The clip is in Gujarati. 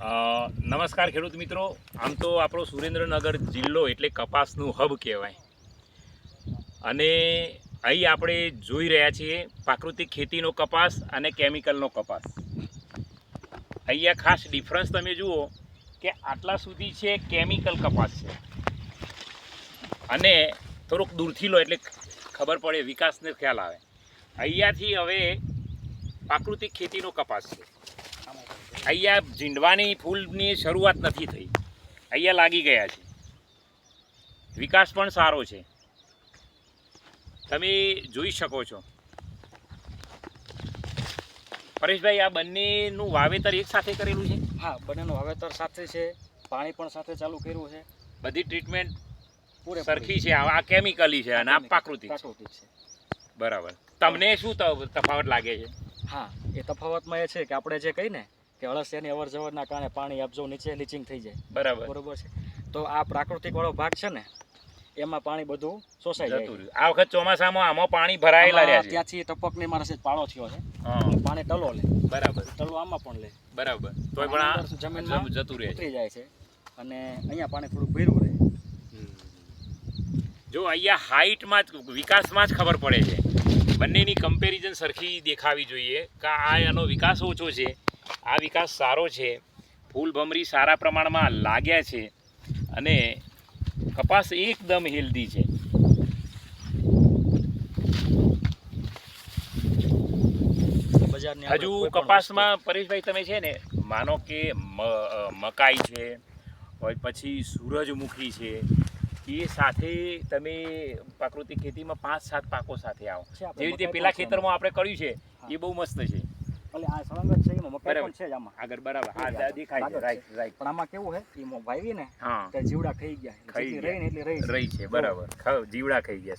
નમસ્કાર ખેડૂત મિત્રો. આમ તો આપણો સુરેન્દ્રનગર જિલ્લો એટલે કપાસનું હબ કહેવાય. અને અહીં આપણે જોઈ રહ્યા છીએ પ્રાકૃતિક ખેતીનો કપાસ અને કેમિકલનો કપાસ. અહીંયા ખાસ ડિફરન્સ તમે જુઓ કે આટલા સુધી છે કેમિકલ કપાસ છે. અને થોડુંક દૂરથી લો એટલે ખબર પડે, વિકાસને ખ્યાલ આવે. અહીંયાથી હવે પ્રાકૃતિક ખેતીનો કપાસ છે. અહીંયા ઝીંડવાની ફૂલની શરૂઆત નથી થઈ. અહીંયા લાગી ગયા છે. વિકાસ પણ સારો છે. તમે જોઈ શકો છો. પરેશભાઈ આ બંનેનું વાવેતર એક સાથે કરેલું છે? હા બંનેનું વાવેતર સાથે છે. પાણી પણ સાથે ચાલુ કર્યું છે. બધી ટ્રીટમેન્ટ પૂરે સરખી છે. આ કેમિકલી છે અને આ પ્રાકૃતિક છે. બરાબર. તમને શું તફાવત લાગે છે? હા એ તફાવતમાં એ છે કે આપણે જે કહીને કે અળસિયાની અવર જવરના કારણે પાણી આપજો નીચે લીચિંગ થઈ જાય. બરાબર. બરોબર છે. તો આ પ્રાકૃતિક વાળો ભાગ છે ને એમાં પાણી બધું શોષાઈ જાય. આ વખત ચોમાસામાં આમાં પાણી ભરાયેલા રહ્યા છે. ત્યાંથી ટપકની મારે છે પાળો થયો છે. પાણી ટલો લે. બરાબર. ટલો આમાં પણ લે. બરાબર. તોય પણ જમીનમાં જતું રહે ઉતરી જાય છે. અને અહીંયા પાણી થોડું ભર્યું રહે. જો અહીંયા હાઈટમાં જ વિકાસમાં જ ખબર પડે છે. બંનેની કમ્પેરિઝન સરખી દેખાવી જોઈએ. કે આ એનો વિકાસ ઓછો છે? આ વિકાસ સારો છે. ફૂલ ભમરી સારા પ્રમાણમાં લાગ્યા છે. અને કપાસ એકદમ હેલ્ધી છે. હજુ કપાસમાં પરેશભાઈ તમે છે ને માનો કે મકાઈ છે હોય પછી સૂરજમુખી છે એ સાથે તમે પ્રાકૃતિક ખેતીમાં પાંચ સાત પાકો સાથે આવો. જેવી રીતે પેલા ખેતરમાં આપણે કર્યું છે એ બહુ મસ્ત છે. એટલે આ સળંગ છે એમાં મકાઈ પણ છે જ આમાં. આગળ બરાબર. હા આગળ દેખાય છે. આગળ રાઈટ રાઈટ પણ આમાં કેવું છે એ વાવી ને હા. ત્યારે જીવડા ખાઈ ગયા. ખાઈ જેટલી ગયા. રહી ને એટલી રહી છે. રહી છે બરાબર. ખાવ જીવડા ખાઈ ગયા